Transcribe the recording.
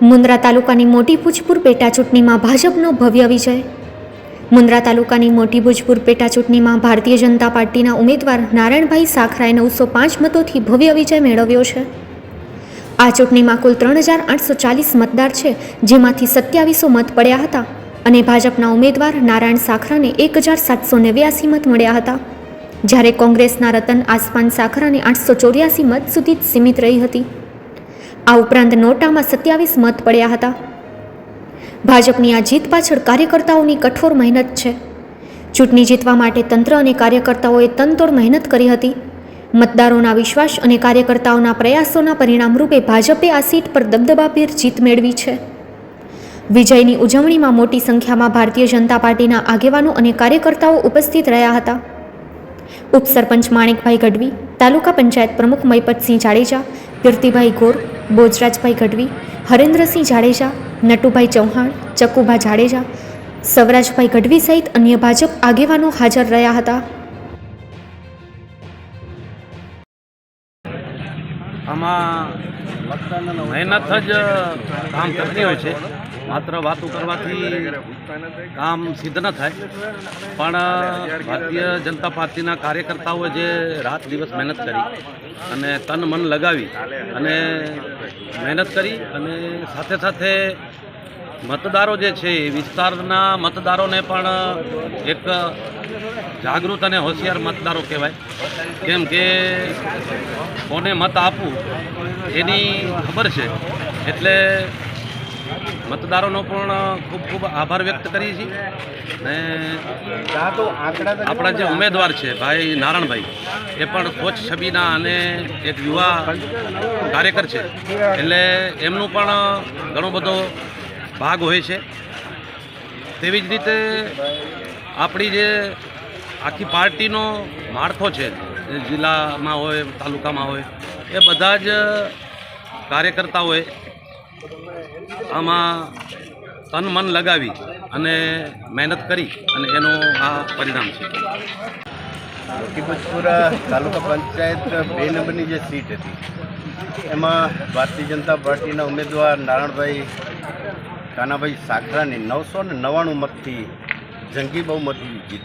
મુન્દ્રા તાલુકાની મોટી ભૂજપુર પેટા ચૂંટણીમાં ભાજપનો ભવ્ય વિજય. મુન્દ્રા તાલુકાની મોટી ભૂજપુર પેટા ચૂંટણીમાં ભારતીય જનતા પાર્ટીના ઉમેદવાર નારાયણભાઈ સાખરાએ નવસો પાંચ મતોથી ભવ્ય વિજય મેળવ્યો છે. આ ચૂંટણીમાં કુલ ત્રણ હજાર આઠસો ચાલીસ મતદાર છે, જેમાંથી સત્યાવીસો મત પડ્યા હતા અને ભાજપના ઉમેદવાર નારાયણ સાખરાને એક હજાર સાતસો નેવ્યાસી મત મળ્યા હતા. જ્યારે કોંગ્રેસના રતન આસમાન સાખરાને આઠસો ચોર્યાસી મત સુધી જ સીમિત રહી હતી. આ ઉપરાંત નોટામાં સત્યાવીસ મત પડ્યા હતા. ભાજપની આ જીત પાછળ કાર્યકર્તાઓની કઠોર મહેનત છે. ચૂંટણી જીતવા માટે તંત્ર અને કાર્યકર્તાઓએ તનતોડ મહેનત કરી હતી. મતદારોના વિશ્વાસ અને કાર્યકર્તાઓના પ્રયાસોના પરિણામરૂપે ભાજપે આ સીટ પર દબદબાભેર જીત મેળવી છે. વિજયની ઉજવણીમાં મોટી સંખ્યામાં ભારતીય જનતા પાર્ટીના આગેવાનો અને કાર્યકર્તાઓ ઉપસ્થિત રહ્યા હતા. ઉપસરપંચ માણેકભાઈ ગઢવી તાલુકા પંચાયત પ્રમુખ મયપતસિંહ જાડેજા, કીર્તિભાઈ ગોર, બોજરાજભાઈ ગઢવી, હરેન્દ્રસિંહ જાડેજા, નટુભાઈ ચૌહાણ, ચકુભા જાડેજા, સવરાજભાઈ ગઢવી સહિત અન્ય ભાજપ આગેવાનો હાજર રહ્યા હતા. આમાં મહેનત જ કામ કરતી હોય છે. માત્ર વાતો કરવાથી કામ સિદ્ધ ન થાય. પણ ભારતીય જનતા પાર્ટીના કાર્યકર્તાઓએ જે રાત દિવસ મહેનત કરી અને તન મન લગાવી અને મહેનત કરી અને સાથે સાથે મતદારો જે છે એ વિસ્તારના મતદારોને પણ એક જાગૃત અને હોશિયાર મતદારો કહેવાય. કેમ કે કોને મત આપવું એની ખબર છે. એટલે મતદારોનો પણ ખૂબ ખૂબ આભાર વ્યક્ત કરીએ છીએ. ને આપણા જે ઉમેદવાર છે, ભાઈ નારાયણભાઈ એ પણ કોચ છબીના અને એક યુવા કાર્યકર છે. એટલે એમનું પણ ઘણો બધો ભાગ હોય છે. તેવી જ રીતે આપણી જે આખી પાર્ટીનો માળખો છે જિલ્લામાં હોય, તાલુકામાં હોય, એ બધા જ કાર્યકર્તાઓએ આમાં તન મન લગાવી અને મહેનત કરી અને એનું આ પરિણામ છે. મોટીપુરા તાલુકા પંચાયત બે નંબરની જે સીટ હતી, એમાં ભારતીય જનતા પાર્ટીના ઉમેદવાર નારાયણભાઈ કાનાભાઈ સાખરાની નવસો ને નવ્વાણું મતથી જંગી બહુમતી જીત.